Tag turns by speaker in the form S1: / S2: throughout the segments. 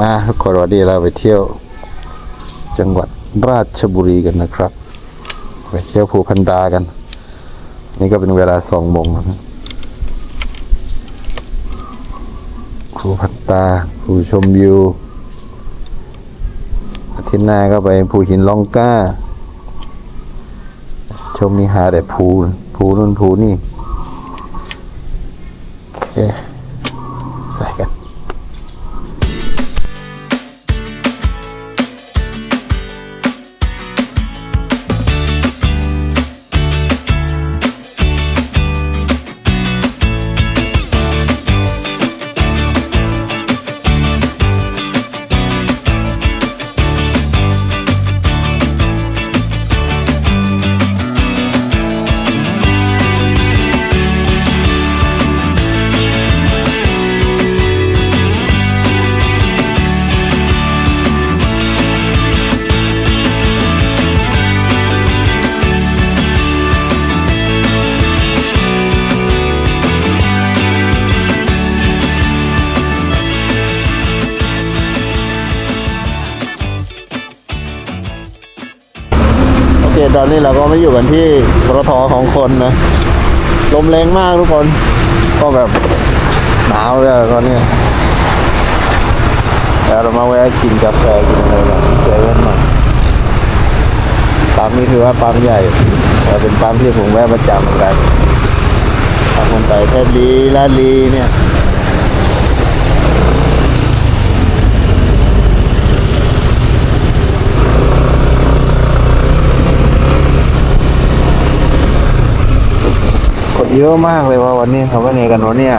S1: มาทุกคนวันนี้เราไปเที่ยว จังหวัดราชบุรีกันนะครับ ไปเที่ยวภูพันดากัน นี่ก็เป็นเวลาสองโมงนะภูพันตาภูชมวิวอาทิตย์หน้าก็ไปภูหินล่องกล้า ชมมีหาแต่ภูภูนู่นภูนี่โอเค ตอนนี้เราก็ไม่อยู่กันที่ปตทของคนนะ ลมแรงมากทุกคน ก็แบบหนาวเลยตอนนี้แล้วเรามาแวะกินกาแฟกินอะไรกันเซเว่นหน่อยปั๊มนี้ถือว่าปั๊มใหญ่แต่เป็นปั๊มที่ผมแวะประจำเหมือนกันปั๊มคนไปแค่ลีลาดลีเนี่ย เยอะมากเลยว่าวันนี้เขาก็เนกันวันเนี้ยอ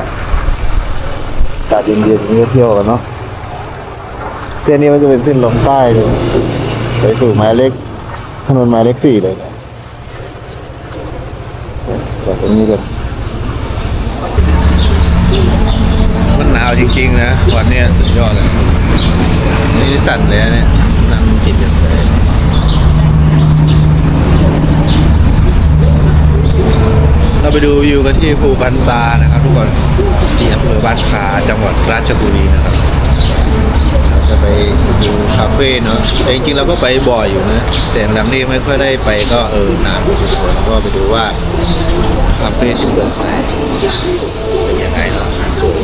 S1: ากาศเย็นๆก็เที่ยวกันเนาะเส้นนี้มันจะเป็นเส้นลงใต้เลยไปสู่หมายเลขถนนหมายเลขสี่เลยจากตรงนี้กัน
S2: มันหนาวจริงๆนะวันนี้สุดยอดเลยนี่สั่นเลยเนี่ยนั่งกินกาแฟ เราไปดูวิวกันที่ภูพันตานะครับทุกคนที่อำเภอบ้านคาจังหวัดราชบุรีนะครับเราจะไปดูคาเฟ่เนาะแต่จริงๆเราก็ไปบ่อยอยู่นะแต่หลังนี้ไม่ค่อยได้ไปก็เออนานพอสมควรก็ไปดูว่าคาเฟ่ที่เปิดใหม่เป็นยังไงเนาะสวย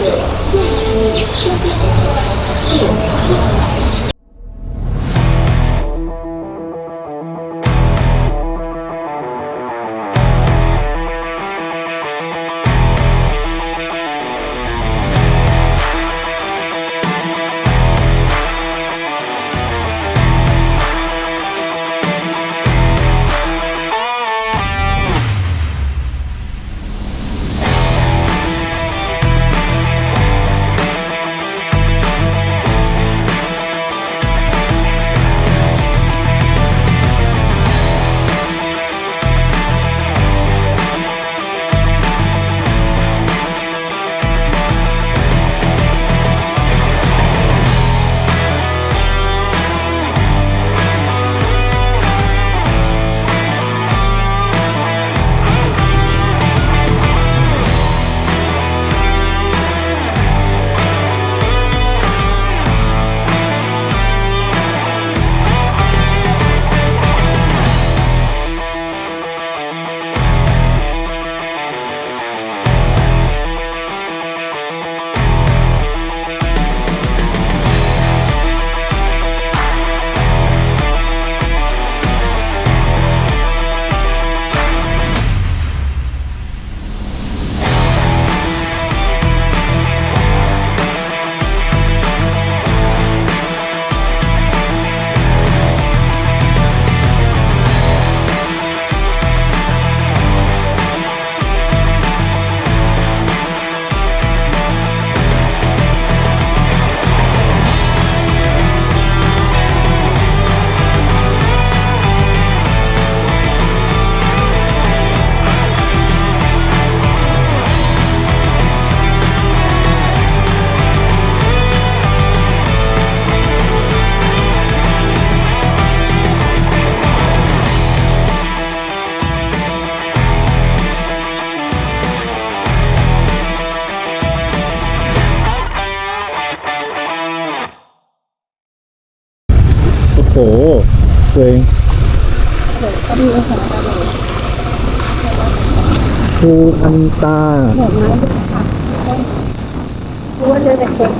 S3: รู้ว่าเจอแต่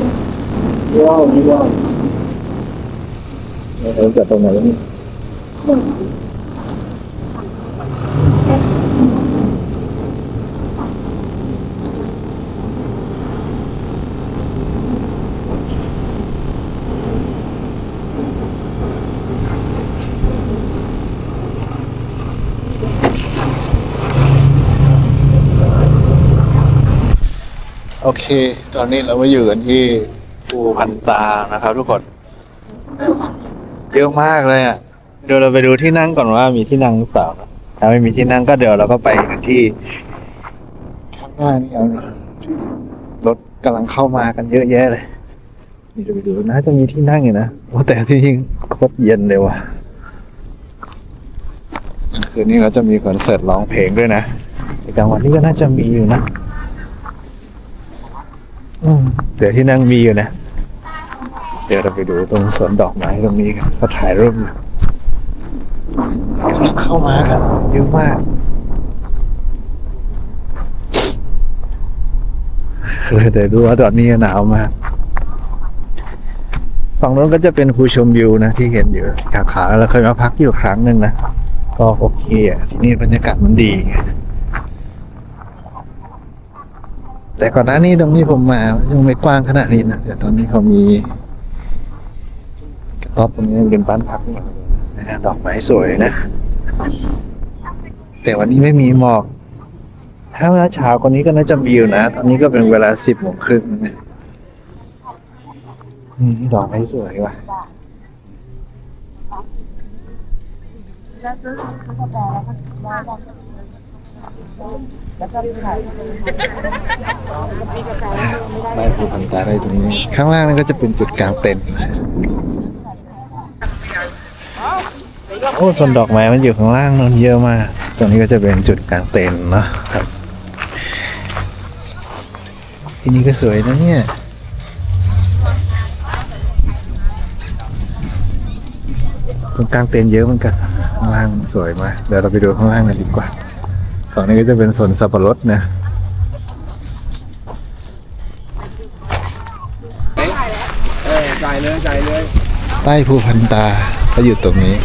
S3: ค
S1: ว้าวว้าวเราจะตรงไหนนี่ เค ตอนนี้เรามาอยู่กันที่ภูพันตานะครับ ทุกคนเยอะมากเลยอะเดี๋ยวเราไปดูที่นั่งก่อนว่ามีที่นั่งหรือเปล่านะถ้าไม่มีที่นั่งก็เดี๋ยวเราก็ไปกันที่ข้างหน้านี่เอานะรถกำลังเข้ามากันเยอะแยะเลยนี่เดี๋ยวไปดูน่าจะมีที่นั่งอยู่นะโอ้แต่ที่นี่โคตรเย็นเลยว่ะคืนนี้เราจะมีคอนเสิร์ตร้องเพลงด้วยนะแต่กลางวันนี้ก็น่าจะมีอยู่นะอืม เดี๋ยวที่นั่งมีอยู่นะ เดี๋ยวเราไปดูตรงสวนดอกไม้ตรงนี้กันเขาถ่ายรูปอยู่กำลังเข้ามาครับเยอะมากเลยเดี๋ยวดูว่าตอนนี้หนาวมาก ฝั่งนู้นก็จะเป็นภูชมวิวนะที่เห็นอยู่ขาขาๆเราเคยมาพักอยู่ครั้งหนึ่งนะ ก็โอเคอะที่นี่บรรยากาศมันดีไง แต่ก่อนหน้านี้ตรงนี้ผมมายังไม่กว้างขนาดนี้นะแต่ตอนนี้เขามีกระต๊อบตรงนี้เป็นบ้านพักนะฮะดอกไม้สวยนะ แต่วันนี้ไม่มีหมอก ถ้าเมื่อเช้ากว่านี้ก็น่าจะมีอยู่นะ ตอนนี้ก็เป็นเวลาสิบโมงครึ่งนะนี่ดอกไม้สวยว่ะ
S3: แล้วซื้อกาแฟแล้วก็ แล้วก็ถ่ายมีกาแฟไม่ได้
S1: ได้ภูพันตาได้ตรงนี้ ข้างล่างนั่นก็จะเป็นจุดกลางเต็นท์โอ้ส่วนดอกไม้มันอยู่ข้างล่างนนเยอะมาก ตรงนี้ก็จะเป็นจุดกลางเต็นท์เนาะครับ ที่นี่ก็สวยนะเนี่ยตรงกลางเต็นท์เยอะเหมือนกันข้างล่างสวยมากเดี๋ยวเราไปดูข้างล่างกันดีกว่า ฝั่งนี้ก็จะเป็นสวนสับปะรดนะ
S2: จ่ายเลยจ่ายเลย
S1: ใต้ภูพันตาก็อยู่ตรงนี้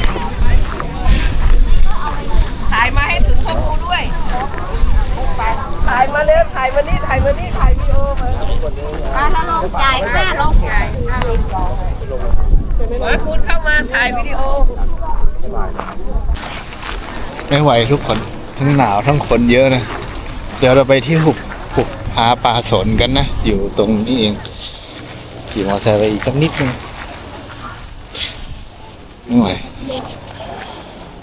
S4: ถ่ายมาให้ถึงข้อมูลด้วย ถ่ายมาเร็วถ่ายมานี่ถ่ายมานี่ถ่ายวิดีโอมา
S3: อะถ้าลงจ่ายค่าลงจ่าย
S4: มาคุณเข้ามาถ่ายวิดีโอ
S1: ไม่ไหวทุกคน ทั้งหนาวทั้งคนเยอะนะ เดี๋ยวเราไปที่หุบหุบหาปลาสนกันนะ อยู่ตรงนี้เอง ขี่มอเตอร์ไซค์ไปอีกสักนิดนึงไม่ไหว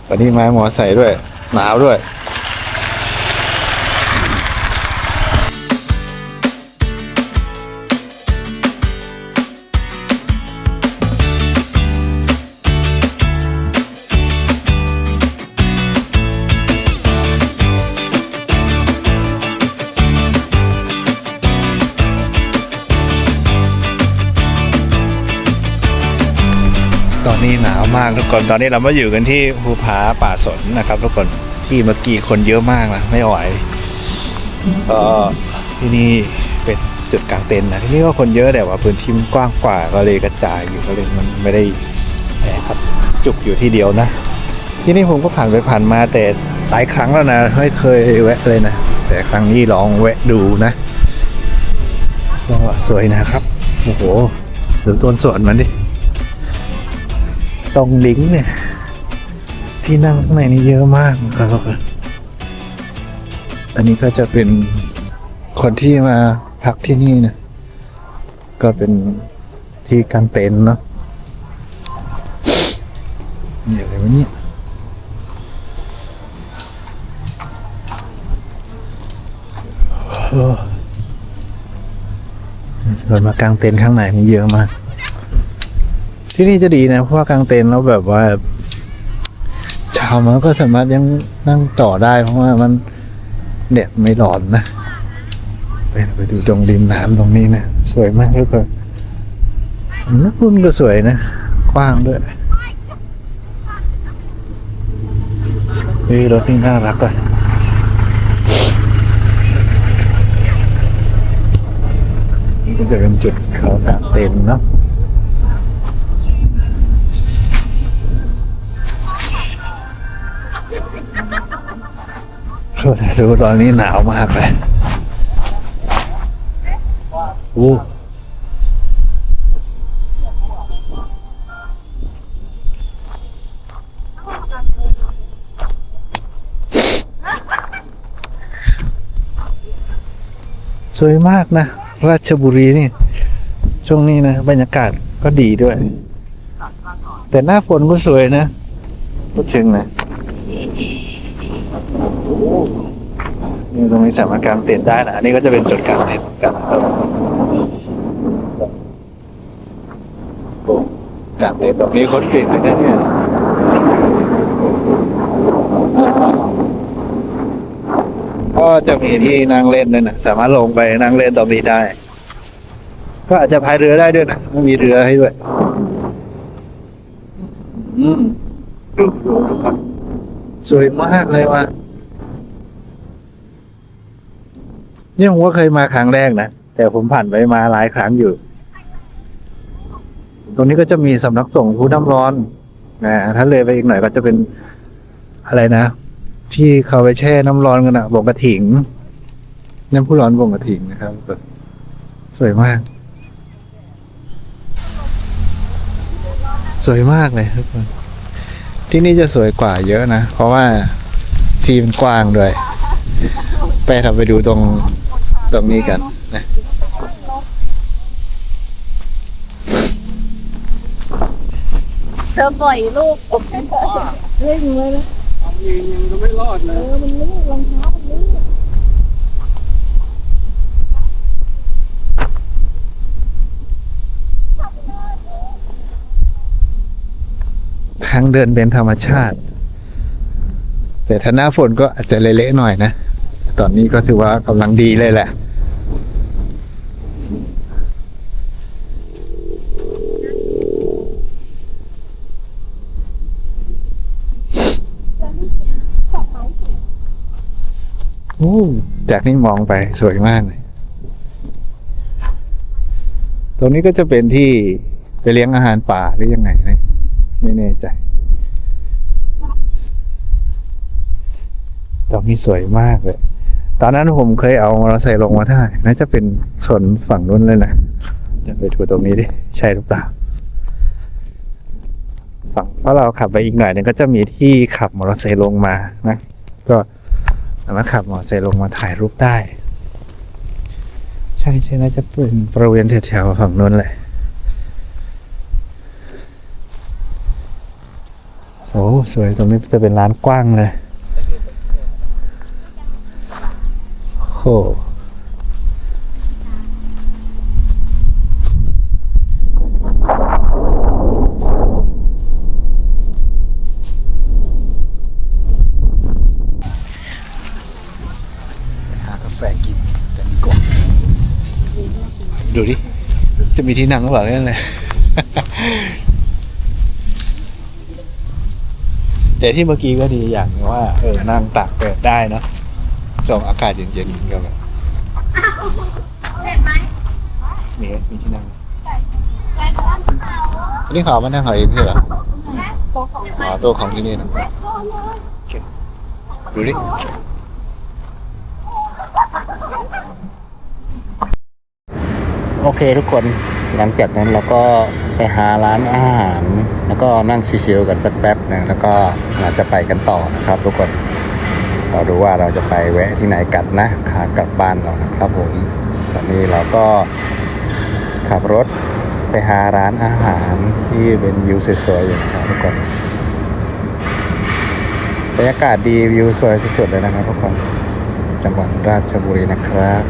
S1: วันนี้มามอเตอร์ไซค์ด้วย หนาวด้วยากทุกคนตอนนี้เรามาอยู่กันที่ภูผาป่าสนนะครับ ทุกคนที่เมื่อกี้คนเยอะมากนะไม่ไหวก็ที่นี่เป็นจุดกลางเต็นท์นะที่นี่ก็คนเยอะแต่ว่าพื้นที่มันกว้างกว่าก็เลยกระจายอยู่ก็เลยมันไม่ได้แอบครับจุกอยู่ที่เดียวนะ ที่นี่ผมก็ผ่านไปผ่านมาแต่หลายครั้งแล้วนะไม่เคยแวะเลยนะ แต่ครั้งนี้ลองแวะดูนะก็สวยนะครับโอ้โหดูต้นสวนมันดิ ตรงลิงก์เนี่ย ที่นั่งข้างในนี่เยอะมากครับทุกคนอันนี้ก็จะเป็นคนที่มาพักที่นี่นะก็เป็นที่กางเต็นท์เนาะนี่อะไรวะเนี่ยเรามากางเต็นท์ข้างในนี่เยอะมาก ที่นี่จะดีนะ เพราะว่ากลางเต็นท์แล้วแบบว่าเช้ามันก็สามารถยังนั่งต่อได้ เพราะว่ามันเน็ตไม่ร้อนนะไปไปดูตรงริมน้ำตรงนี้นะ สวยมากทุกคนนักบุญก็สวยนะ กว้างด้วยนี่รถนี่น่ารักเลยก็จะเป็นจุดเขาตากเต็นเนาะ ดูตอนนี้หนาวมากเลยอู้สวยมากนะ ราชบุรีนี่ ช่วงนี้นะ บรรยากาศก็ดีด้วย แต่หน้าฝนก็สวยนะพูดถึงนะ นี่ตรงนี้สามารถกางเต็นท์ได้นะอันนี้ก็จะเป็นจุดกางเต็นท์เหมือนกันครับกางเต็นท์ตรงนี้คตรฟินเลยนะเนี่ยก็จะมีที่นั่งเล่นด้วยนะสามารถลงไปนั่งเล่นตรงนี้ได้ ก็อาจจะพายเรือได้ด้วยนะม่มีเรือให้ด้วย อืมสวยมากเลยว่ะ นี่ผมก็เคยมาครั้งแรกนะ แต่ผมผ่านไปมาหลายครั้งอยู่ ตรงนี้ก็จะมีสำนักสงฆ์ผู้น้ำร้อนนะถ้าเลยไปอีกหน่อยก็จะเป็นอะไรนะ ที่เขาไปแช่น้ำร้อนกันอะบงกระถิงน้ำผู้ร้อนบงกระถิงนะครับ สวยมาก สวยมากเลยทุกคนที่นี่จะสวยกว่าเยอะนะ เพราะว่าทีมกว้างด้วย ไปทำไปดูตรง ตรงนี้กันนะ
S3: เธอปล่อยลูกเล่นเลยนะยังก็ไม่รอดเลยเออมันลื่นรองเท้ามันลื่น
S1: ทางเดินเป็นธรรมชาติ แต่ถ้าหน้าฝนก็อาจจะเละๆหน่อยนะ ตอนนี้ก็ถือว่ากำลังดีเลยแหละโอ้จากนี้มองไปสวยมากเลย ตรงนี้ก็จะเป็นที่ไปเลี้ยงอาหารป่าหรือยังไงนี่ยไม่แน่ใจ ตรงนี้สวยมากเลย ตอนนั้นผมเคยเอามอเตอร์ไซค์ลงมาได้น่าจะเป็นส่วนฝั่งนู้นเลยนะจะไปดูตรงนี้ดิ ใช่หรือเปล่า ฝั่งเพราะเราขับไปอีกหน่อยนึงก็จะมีที่ขับมอเตอร์ไซค์ลงมานะ ก็สามารถขับมอเตอร์ไซค์ลงมาถ่ายรูปได้ ใช่ใช่น่าจะเป็นบริเวณแถวๆฝั่งนู้นแหละโอ้สวยตรงนี้จะเป็นร้านกว้างเลย โอ้หากาแฟกินกัน ดีกว่าดูดิ จะมีที่นั่งหรือเปล่าเนี่ยเลยแต่ที่เมื่อกี้ก็ดีอย่างว่า เออ นั่งตากแดดได้เนอะ ช่วงอากาศเย็นๆก็แบบ
S3: เห็นไหม
S1: มีมีที่นั่งอันนี้เขาเอามานั่งเขาเองใช่เหรอ
S3: ตัวของ
S1: อ๋อตัวของที่นี่นะโอเคดูดิ
S5: โอเคทุกคนหลังจากนั้นเราก็ไปหาร้านอาหาร แล้วก็นั่งชิลๆกันสักแป๊บหนึงแล้วก็เราจะไปกันต่อนะครับทุกคน เราดูว่าเราจะไปแวะที่ไหนกัดนะขากลับบ้านเรานะครับผมตอนนี้เราก็ขับรถไปหาร้านอาหารที่เป็นวิวสวยๆอยู่นะครับทุกคนบรรยากาศดีวิวสวยสุดๆเลยนะครับทุกคนจังหวัดราชบุรีนะครับ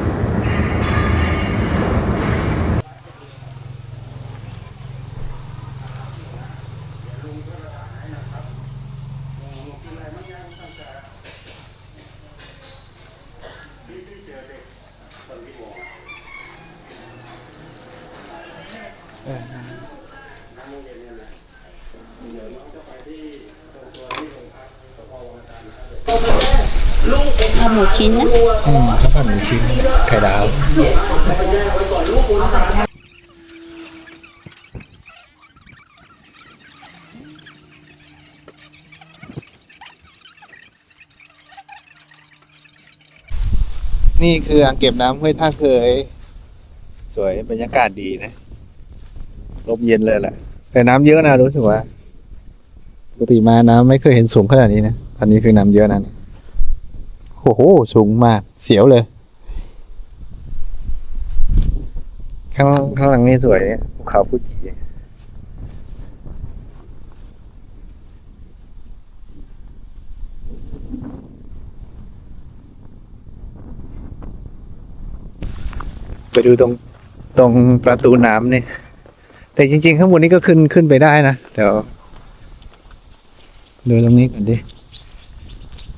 S3: มูชิ้นนะ
S5: อืมข้าวผัดหมูชิ้นไข่ดาว
S1: นี่คืออ่างเก็บน้ำห้วยท่าเคย สวยบรรยากาศดีนะลมเย็นเลยแหละ แต่น้ำเยอะนะรู้สึกว่าปกติมาน้ำไม่เคยเห็นสูงขนาดนี้นะตอนนี้คือน้ำเยอะนะโอ้โห สูงมาก เสียวเลย ข้างข้างหลังนี่สวยเนี่ยภูเขาฟูจิไปดูตรงตรงประตูน้ำนี่แต่จริง ๆ ข้างบนนี้ก็ขึ้นขึ้นไปได้นะ เดี๋ยวดูตรงนี้ก่อนดิ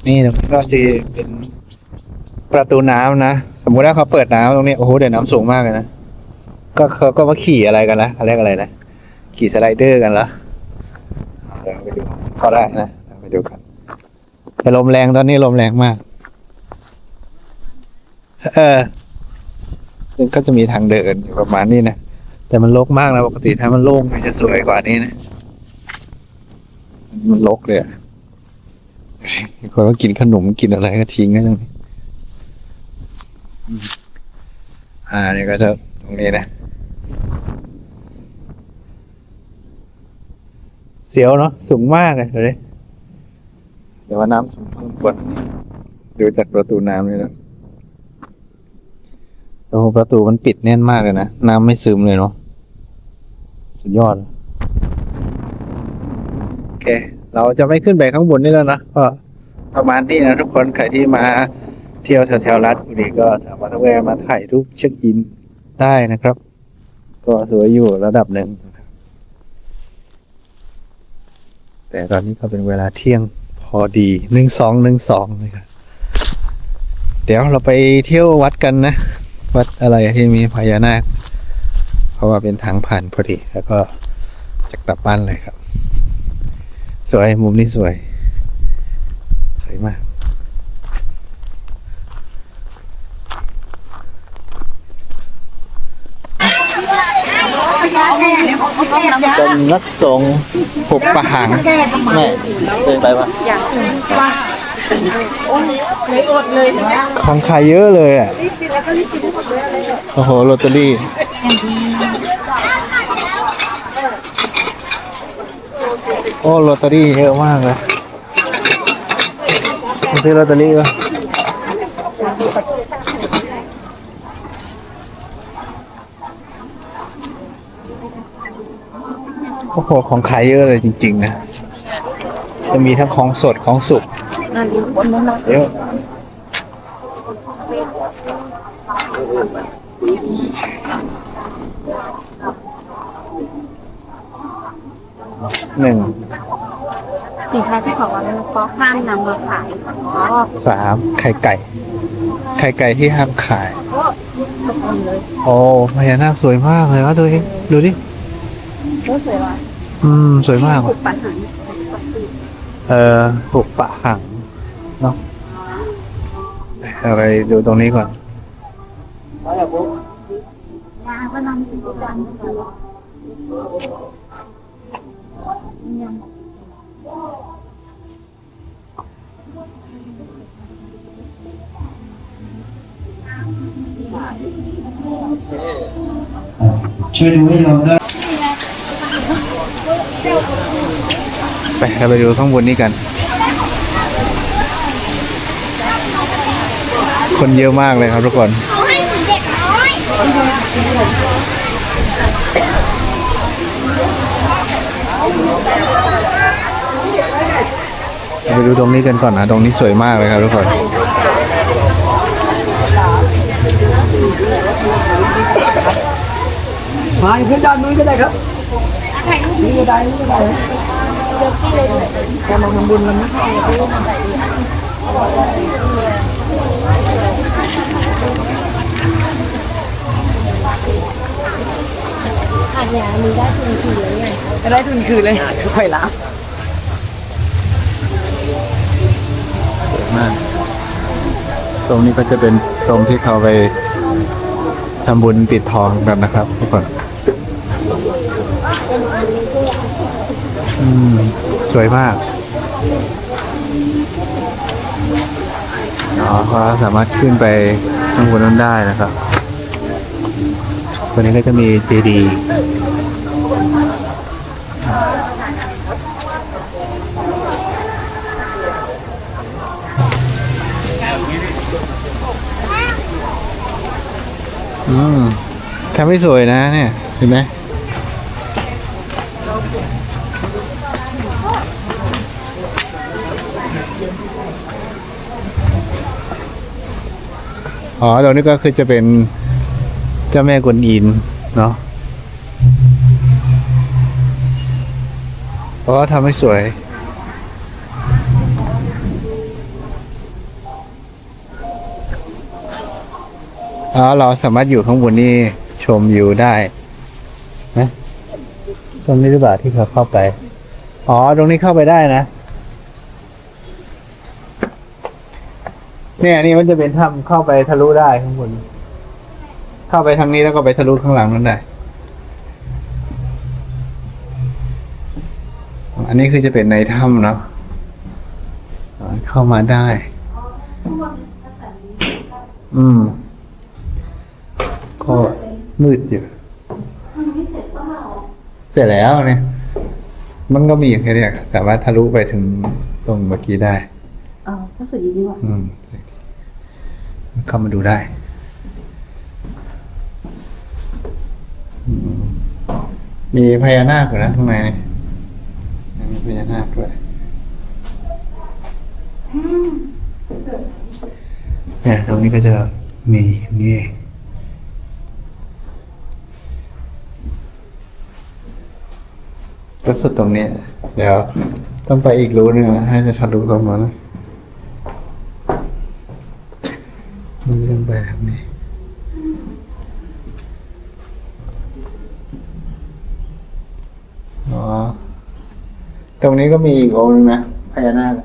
S1: นี่ก็จะเป็นประตูน้ำนะสมมุติว่าเขาเปิดน้ำตรงนี้โอ้โหเดี๋ยวน้ำสูงมากเลยนะก็เขาก็มาขี่อะไรกันละเขาเรียกอะไรนะขี่สไลเดอร์กันละเดี๋ยวไปดูเขาได้นะเดี๋ยวไปดูกันแต่ลมแรงตอนนี้ลมแรงมาก เออซึ่งก็จะมีทางเดินอยู่ประมาณนี้นะแต่มันรกมากนะปกติถ้ามันโล่งมันจะสวยกว่านี้นะมันรกเลยอะ คนก็กินขนมกินอะไรก็ทิ้งกันตรงนี้อืมอ่านี่ก็จะตรงนี้นะ เสียวเนาะสูงมากเลยเดี๋ยวดิเดี๋ยวว่าน้ำสูงเพิ่มกว่านี้ดูจากประตูน้ำนี่แล้วโอ้โหประตูมันปิดแน่นมากเลยนะ น้ำไม่ซึมเลยเนาะสุดยอด โอเค เราจะไม่ขึ้นไปข้างบนนี่แล้วนะก็ประมาณนี้นะทุกคนใครที่มาเที่ยวแถวๆรัฐบุรีก็สามารถแวะมาถ่ายรูปเช็คอินได้นะครับ ก็สวยอยู่ระดับหนึ่งแต่ตอนนี้ก็เป็นเวลาเที่ยงพอดีหนึ่งสองหนึ่งสองนะครับเดี๋ยวเราไปเที่ยววัดกันนะ วัดอะไรที่มีพญานาค เพราะว่าเป็นทางผ่านพอดี แล้วก็จะกลับบ้านเลยครับ สวย มุมนี้สวย สวยมากสำนักสงฆ์หุบประหังแม่เดินไปปะของขายเยอะเลยอะ โอ้โหลอตเตอรี่ โอ้ลอตเตอรี่เยอะมากเลยมาซื้อลอตเตอรี่ปะโอ้โหของขายเยอะเลยจริง ๆ นะ จะมีทั้งของสดของสุกเยอะ หนึ่ง
S3: สินค้าที่ของเราเนี่ยก็ห้ามนำมาขายอ๋อ
S1: สามไข่ไก่ ไข่ไก่ที่ห้ามขาย
S3: ทุกคนเลย
S1: โอ้พญานาคสวยมากเลยวะดูดิดูดิ
S3: ก็สวยว่ะ
S1: อืม สวยมาก
S3: ถู
S1: ว่ะ
S3: กปัญหา
S1: เออหุบปะหังเนาะเอาไปดูตรงนี้ก่อน
S3: ยาก็นำทุกวัน
S6: ช่วยดูให้เราด้วย
S1: ไปเราไปดูข้างบนนี้กัน คนเยอะมากเลยครับทุกคนเราไปดูตรงนี้กันก่อนนะ ตรงนี้สวยมากเลยครับทุกคน
S4: มาขึ้นด้านนู้นก็ได้ครับนี่ก็ได้นี่ก็ได้แกมาทำบุญมันนะ
S3: ขาดยามีได้ทุนคืนเลยไง
S4: ได้ทุนคืนเลยค่อยละ
S1: มากตรงนี้ก็จะเป็นตรงที่เขาไปทำบุญปิดทองกันนะครับทุกคน อืม สวยมากอ๋อก็สามารถขึ้นไปข้างบนนั้นได้นะครับตัวนี้ก็จะมีเจดีย์อืมทำให้สวยนะเนี่ย เห็นไหม อ๋อตรงนี้ก็คือจะเป็นเจ้าแม่กวนอินเนาะเพราะว่าทำให้สวย อ๋อ เราสามารถอยู่ข้างบนนี่ชมวิวได้นะตรงนี้หรือเปล่าที่เขาเข้าไป อ๋อ ตรงนี้เข้าไปได้นะ เนี่ยอันนี่มันจะเป็นถ้ำเข้าไปทะลุได้ข้างบนเข้าไปทางนี้แล้วก็ไปทะลุข้างหลังนั่นได้ อันนี้คือจะเป็นในถ้ำเนาะอ่าเข้ามาได้ อืม ก็มืดอยู่เสร็จแล้วเนี่ย มันก็มีอย่างแค่เนี้ยสามารถทะลุไปถึงตรงเมื่อกี้ได้
S3: อ๋อก็สุดดีกว่า
S1: อืม เข้ามาดูได้ มีพญานาคอยู่นะข้างในนี่มีพญานาคด้วยเนี่ยตรงนี้ก็จะมีอย่างนี่เองก็สุดตรงนี้ เดี๋ยว ต้องไปอีกรูนึงนะให้จะทะลุตรงนั้นนะมันเรื่องไปทางนี้อ๋อ ตรงนี้ก็มีอีกองค์หนึงนะพญานาค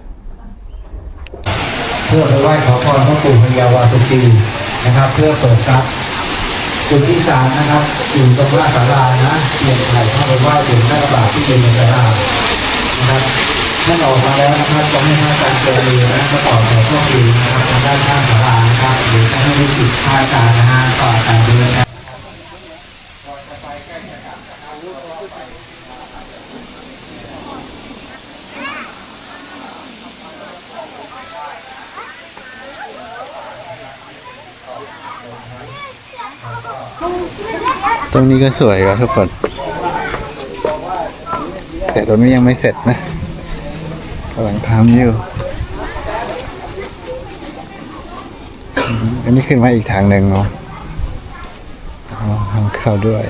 S5: เพื่อไปไหว้ขอพรพ่อปู่พญาวาสุกีนะครับ เพื่อเปิดทรัพย์จุดที่สามนะครับอยู่ตรงหน้าศาลานะเปลี่ยนไข่เข้าไปไหว้ถึงหน้ากระบาดที่เป็นในกระดาษนะครับนั่นออกมาแล้วนะครับจะให้พระอาจารเจริญนะมาต่อแถวพ่อปู่นะครับทางด้านข้างศาลานะครับหรือจะให้ลูกศิษย์พระอาจารนะฮะต่ออารเดินนะ
S1: ตรงนี้ก็สวยครับทุกคน แต่ตรงนี้ยังไม่เสร็จนะกำลังทำอยู่ อันนี้ขึ้นมาอีกทางหนึ่งเนาะทางเข้าด้วย